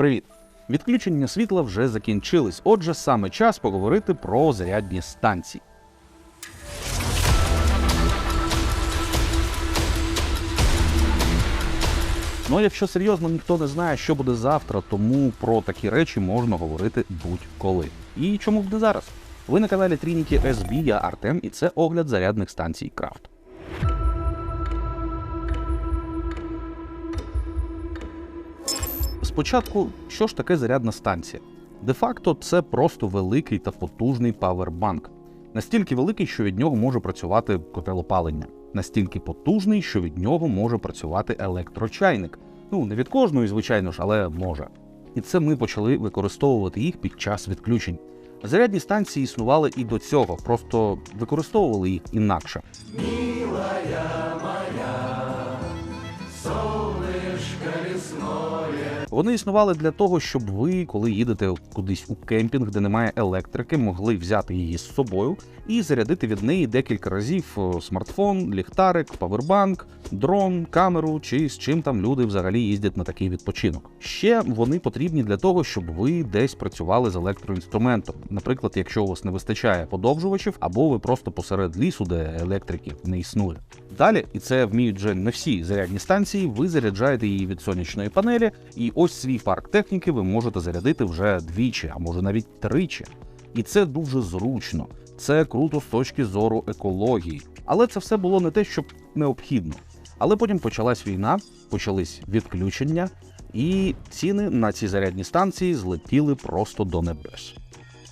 Привіт! Відключення світла вже закінчились, отже, саме час поговорити про зарядні станції. Ну, а якщо серйозно, ніхто не знає, що буде завтра, тому про такі речі можна говорити будь-коли. І чому б не зараз? Ви на каналі Трініті SB, я Артем, і це огляд зарядних станцій Крафт. Спочатку, що ж таке зарядна станція? Де-факто це просто великий та потужний павербанк. Настільки великий, що від нього може працювати котел опалення, настільки потужний, що від нього може працювати електрочайник. Ну, не від кожної, звичайно ж, але може. І це ми почали використовувати їх під час відключень. Зарядні станції існували і до цього, просто використовували їх інакше. Вони існували для того, щоб ви, коли їдете кудись у кемпінг, де немає електрики, могли взяти її з собою і зарядити від неї декілька разів е, смартфон, ліхтарик, павербанк, дрон, камеру чи з чим там люди взагалі їздять на такий відпочинок. Ще вони потрібні для того, щоб ви десь працювали з електроінструментом. Наприклад, якщо у вас не вистачає подовжувачів, або ви просто посеред лісу, де електрики не існує. Далі, і це вміють вже не всі зарядні станції, ви заряджаєте її від сонячної панелі, і ось свій парк техніки ви можете зарядити вже двічі, а може навіть тричі. І це дуже зручно. Це круто з точки зору екології. Але це все було не те, щоб необхідно. Але потім почалась війна, почались відключення, і ціни на ці зарядні станції злетіли просто до небес.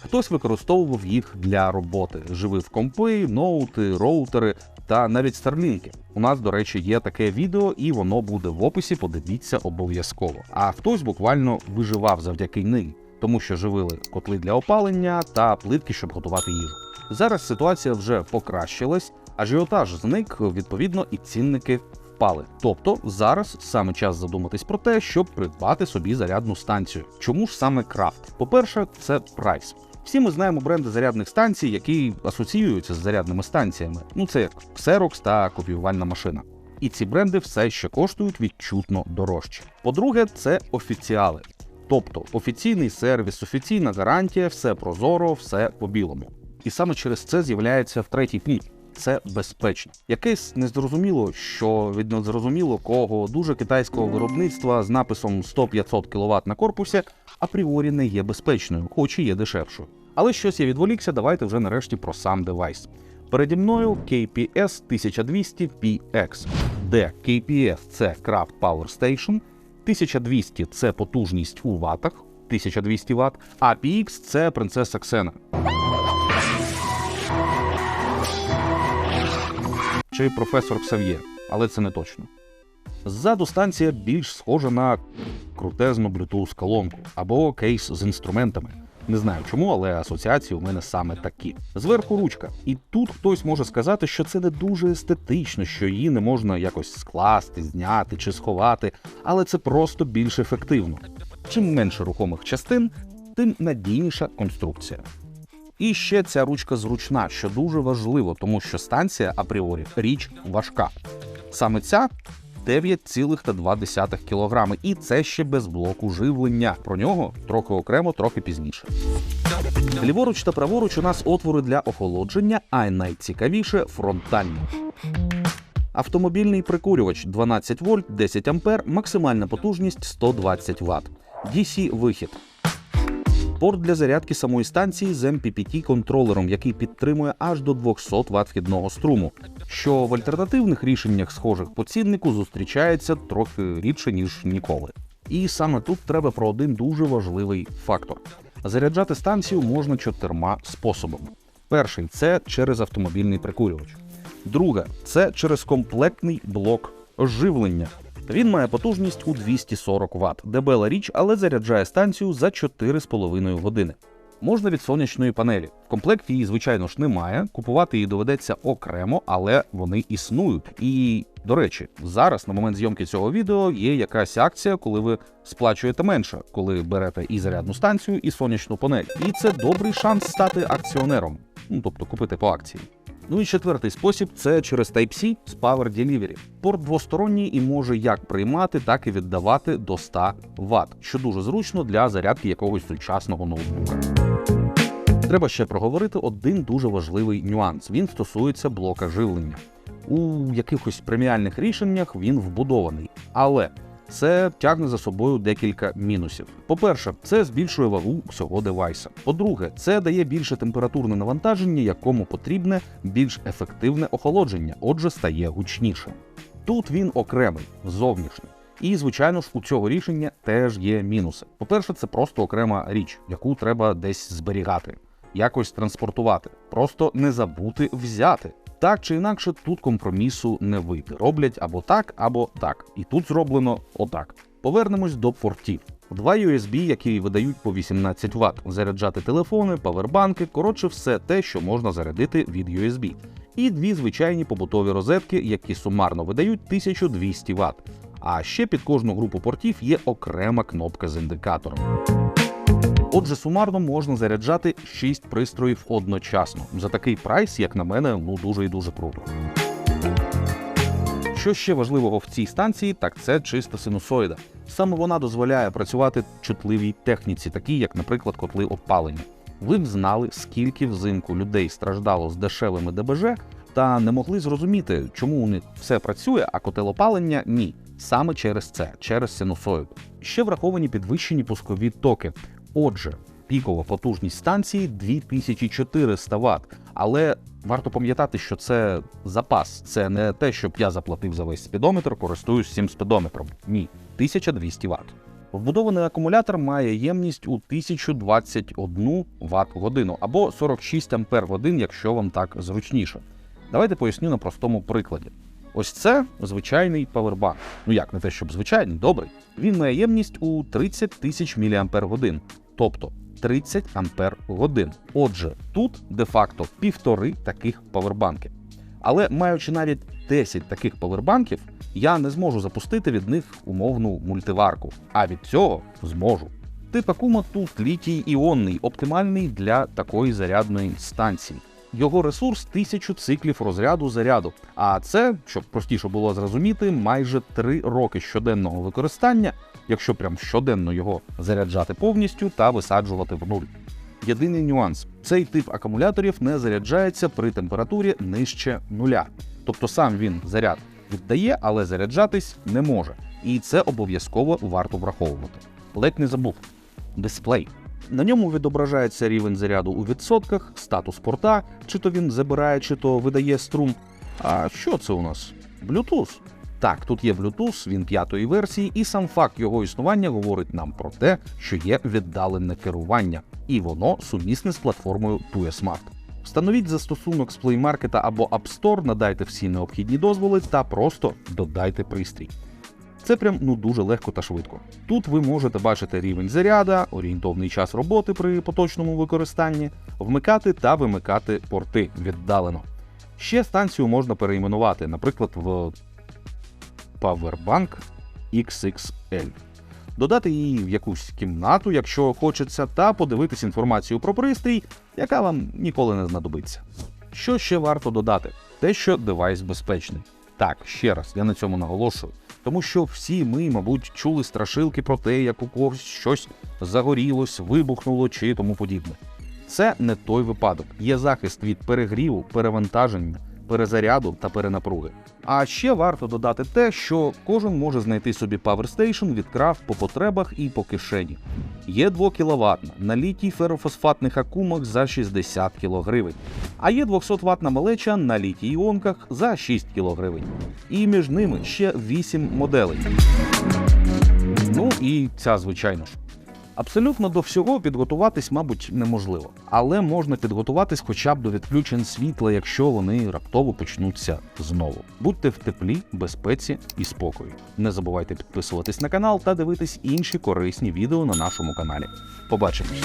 Хтось використовував їх для роботи, живив компи, ноути, роутери та навіть старлінки. У нас, до речі, є таке відео, і воно буде в описі. Подивіться обов'язково. А хтось буквально виживав завдяки ним, тому що живили котли для опалення та плитки, щоб готувати їжу. Зараз ситуація вже покращилась, ажіотаж зник, відповідно, і цінники впали. Тобто зараз саме час задуматись про те, щоб придбати собі зарядну станцію. Чому ж саме крафт? По-перше, це прайс. Всі ми знаємо бренди зарядних станцій, які асоціюються з зарядними станціями. Ну це як Xerox та копіювальна машина. І ці бренди все ще коштують відчутно дорожче. По-друге, це офіціали. Тобто офіційний сервіс, офіційна гарантія, все прозоро, все по білому. І саме через це з'являється в третій пункт. Це безпечно. Якесь незрозуміло, що від незрозуміло кого дуже китайського виробництва з написом 100-500 кВт на корпусі апріорі не є безпечною, хоч і є дешевшою. Але щось я відволікся, давайте вже нарешті про сам девайс. Переді мною KPS 1200PX, де KPS це Craft Power Station, 1200 це потужність у ватах, 1200 Вт, а PX це принцеса Ксена. Чи професор Ксав'є, але це не точно. Ззаду станція більш схожа на крутезну Bluetooth колонку або кейс з інструментами. Не знаю чому, але асоціації у мене саме такі. Зверху ручка. І тут хтось може сказати, що це не дуже естетично, що її не можна якось скласти, зняти чи сховати, але це просто більш ефективно. Чим менше рухомих частин, тим надійніша конструкція. І ще ця ручка зручна, що дуже важливо, тому що станція апріорі річ важка. Саме ця 9,2 кг, і це ще без блоку живлення. Про нього трохи окремо, трохи пізніше. Ліворуч та праворуч у нас отвори для охолодження, а найцікавіше фронтальні. Автомобільний прикурювач 12 вольт, 10 ампер, максимальна потужність 120 Вт. DC вихід. Порт для зарядки самої станції з MPPT контролером, який підтримує аж до 200 Вт вхідного струму, що в альтернативних рішеннях, схожих по ціннику, зустрічається трохи рідше ніж ніколи. І саме тут треба про один дуже важливий фактор: заряджати станцію можна чотирма способами. Перший це через автомобільний прикурювач. Друге це через комплектний блок живлення. Він має потужність у 240 Вт, дебела річ, але заряджає станцію за 4,5 години. Можна від сонячної панелі. В комплекті її, звичайно ж, немає. Купувати її доведеться окремо, але вони існують. І, до речі, зараз на момент зйомки цього відео є якась акція, коли ви сплачуєте менше, коли берете і зарядну станцію, і сонячну панель. І це добрий шанс стати акціонером, ну тобто купити по акції. Ну і четвертий спосіб це через Type-C з Power Delivery. Порт двосторонній і може як приймати, так і віддавати до 100 Вт, що дуже зручно для зарядки якогось сучасного ноутбука. Треба ще проговорити один дуже важливий нюанс. Він стосується блока живлення. У якихось преміальних рішеннях він вбудований, але це тягне за собою декілька мінусів. По-перше, це збільшує вагу всього девайса. По-друге, це дає більше температурне навантаження, якому потрібне більш ефективне охолодження, отже, стає гучнішим. Тут він окремий, зовнішній. І, звичайно ж, у цього рішення теж є мінуси. По-перше, це просто окрема річ, яку треба десь зберігати, якось транспортувати, просто не забути взяти. Так чи інакше, тут компромісу не вийти. Роблять або так, або так. І тут зроблено отак. Повернемось до портів. Два USB, які видають по 18 Вт, заряджати телефони, павербанки, коротше, все те, що можна зарядити від USB. І дві звичайні побутові розетки, які сумарно видають 1200 Вт. А ще під кожну групу портів є окрема кнопка з індикатором. Отже, сумарно можна заряджати 6 пристроїв одночасно. За такий прайс, як на мене, ну дуже і дуже круто. Що ще важливого в цій станції, так це чиста синусоїда. Саме вона дозволяє працювати чутливій техніці, такій як, наприклад, котли опалення. Ви б знали, скільки взимку людей страждало з дешевими ДБЖ та не могли зрозуміти, чому у них все працює, а котел опалення ні. Саме через це, через синусоїду. Ще враховані підвищені пускові токи. Отже, пікова потужність станції 2400 Вт. Але варто пам'ятати, що це запас, це не те, щоб я заплатив за весь спідометр, користуюсь цим спідометром. Ні, 1200 Вт. Вбудований акумулятор має ємність у 1021 Вт годину або 46 Ампер годин, якщо вам так зручніше. Давайте поясню на простому прикладі. Ось це звичайний павербанк. Ну як не те, щоб звичайний, добрий. Він має ємність у 30 тисяч мАч, тобто 30 ампер годин. Отже, тут де-факто півтори таких павербанки. Але маючи навіть 10 таких павербанків, я не зможу запустити від них умовну мультиварку. А від цього зможу. Тип Акума тут літій іонний, оптимальний для такої зарядної станції. Його ресурс 1000 циклів розряду заряду. А це, щоб простіше було зрозуміти, майже 3 роки щоденного використання, якщо прям щоденно його заряджати повністю та висаджувати в нуль. Єдиний нюанс: цей тип акумуляторів не заряджається при температурі нижче нуля. Тобто сам він заряд віддає, але заряджатись не може. І це обов'язково варто враховувати. Ледь не забув дисплей. На ньому відображається рівень заряду у відсотках, статус порта, чи то він забирає, чи то видає струм. А що це у нас? Bluetooth. Так, тут є Bluetooth, він п'ятої версії, і сам факт його існування говорить нам про те, що є віддалене керування, і воно сумісне з платформою TueSmart. Встановіть застосунок з Play Market або App Store, надайте всі необхідні дозволи та просто додайте пристрій. Це прям ну дуже легко та швидко. Тут ви можете бачити рівень заряда, орієнтовний час роботи при поточному використанні, вмикати та вимикати порти віддалено. Ще станцію можна перейменувати, наприклад, в Powerbank XXL. Додати її в якусь кімнату, якщо хочеться, та подивитись інформацію про пристрій, яка вам ніколи не знадобиться. Що ще варто додати? Те, що девайс безпечний. Так, ще раз, я на цьому наголошую. Тому що всі ми, мабуть, чули страшилки про те, як у когось щось загорілось, вибухнуло чи тому подібне. Це не той випадок. Є захист від перегріву, перевантаження, перезаряду та перенапруги. А ще варто додати те, що кожен може знайти собі PowerStation від крав по потребах і по кишені. Є 2 кВт на літій ферофосфатних акумах за 60 кг, а є 200 ватна малеча на літій іонках за 6 кг. І між ними ще 8 моделей. Ну і ця, звичайно ж. Абсолютно до всього підготуватись, мабуть, неможливо, але можна підготуватись хоча б до відключень світла, якщо вони раптово почнуться знову. Будьте в теплі, безпеці і спокою. Не забувайте підписуватись на канал та дивитись інші корисні відео на нашому каналі. Побачимось!